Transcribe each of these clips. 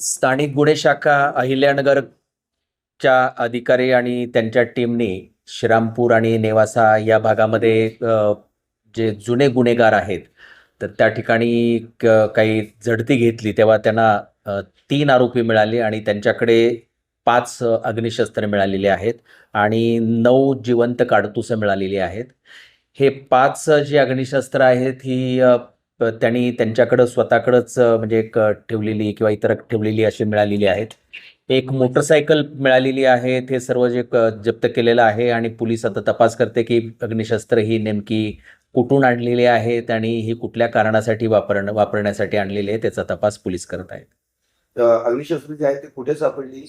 स्थानिक गुन्हे शाखा अहिल्यानगरच्या अधिकारी आणि त्यांच्या टीमने श्रीरामपूर आणि नेवासा या भागामध्ये जे जुने गुन्हेगार आहेत तर त्या ठिकाणी क- काही झडती घेतली. तेव्हा त्यांना तीन आरोपी मिळाले आणि त्यांच्याकडे पाच अग्निशस्त्र मिळालेली आहेत आणि नऊ जिवंत काडतुसं मिळालेली आहेत. हे पाच जी अग्निशस्त्र आहेत ही त्यांनी त्यांच्याकडं स्वतःकडंच म्हणजे एक ठेवलेली किंवा इतर ठेवलेली अशी मिळालेली आहेत. एक मोटरसायकल मिळालेली आहे. हे सर्व जे जप्त केलेलं आहे आणि पोलीस आता तपास करते की अग्निशस्त्र ही नेमकी कुठून आणलेली आहेत आणि ही कुठल्या कारणासाठी वापर वापरण्यासाठी आणलेली आहे त्याचा तपास पोलीस करत आहेत. अग्निशस्त्र जे आहे ते कुठे सापडली?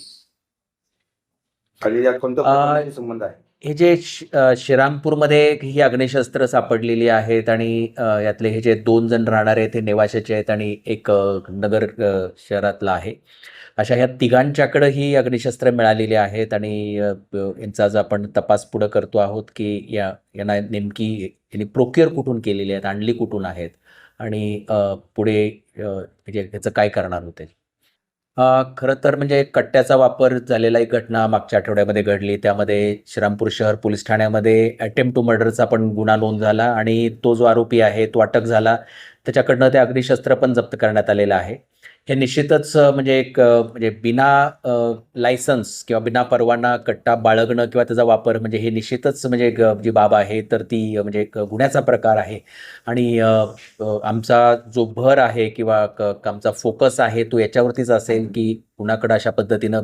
संबंध आहे? हे जे श- श्रीरामपूरमध्ये ही अग्निशस्त्र सापडलेली आहेत आणि यातले हे जे दोन जण राहणारे आहेत ते नेवाशाचे आहेत आणि एक नगर शहरातला आहे. अशा ह्या तिघांच्याकडं ही अग्निशस्त्र मिळालेली आहेत आणि यांचा आज आपण तपास पुढं करतो आहोत की या यांना नेमकी यांनी प्रोक्युअर कुठून केलेली आहेत आणली कुठून आहेत आणि पुढे म्हणजे ह्याचं काय करणार होते? खरं तर म्हणजे कट्ट्याचा वापर झालेला एक घटना मागच्या आठवड्यामध्ये घडली. त्यामध्ये श्रीरामपूर शहर पोलीस ठाण्यामध्ये अटेम्प्ट टू मर्डरचा पण गुन्हा नोंद झाला आणि तो जो आरोपी आहे तो अटक झाला. त्याच्याकडनं ते अग्निशस्त्र पण जप्त करण्यात आलेलं आहे. हे निश्चितच म्हणजे एक म्हणजे बिना लायसन्स किंवा बिना परवाना कट्टा बाळगणं किंवा त्याचा वापर म्हणजे हे निश्चितच म्हणजे जी बाब आहे तर ती म्हणजे एक गुन्ह्याचा प्रकार आहे. आणि आमचा जो भर आहे किंवा आमचा फोकस आहे तो याच्यावरतीच असेल की कुणाकडं अशा पद्धतीनं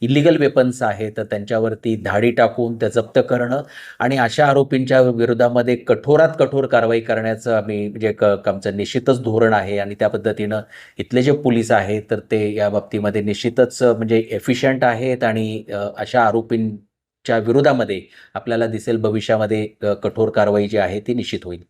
इलिगल वेपन्स आहेत तर त्यांच्यावरती धाडी टाकून त्या जप्त करणं आणि अशा आरोपींच्या विरोधामध्ये कठोरात कठोर कारवाई करण्याचं आम्ही म्हणजे क- आमचं निश्चितच धोरण आहे आणि त्या पद्धतीनं इथले जे पोलीस आहेत तर ते या बाबतीमध्ये निश्चितच म्हणजे एफिशियंट आहेत आणि अशा आरोपींच्या विरोधामध्ये आपल्याला दिसेल भविष्यामध्ये कठोर कारवाई जी आहे ती निश्चित होईल.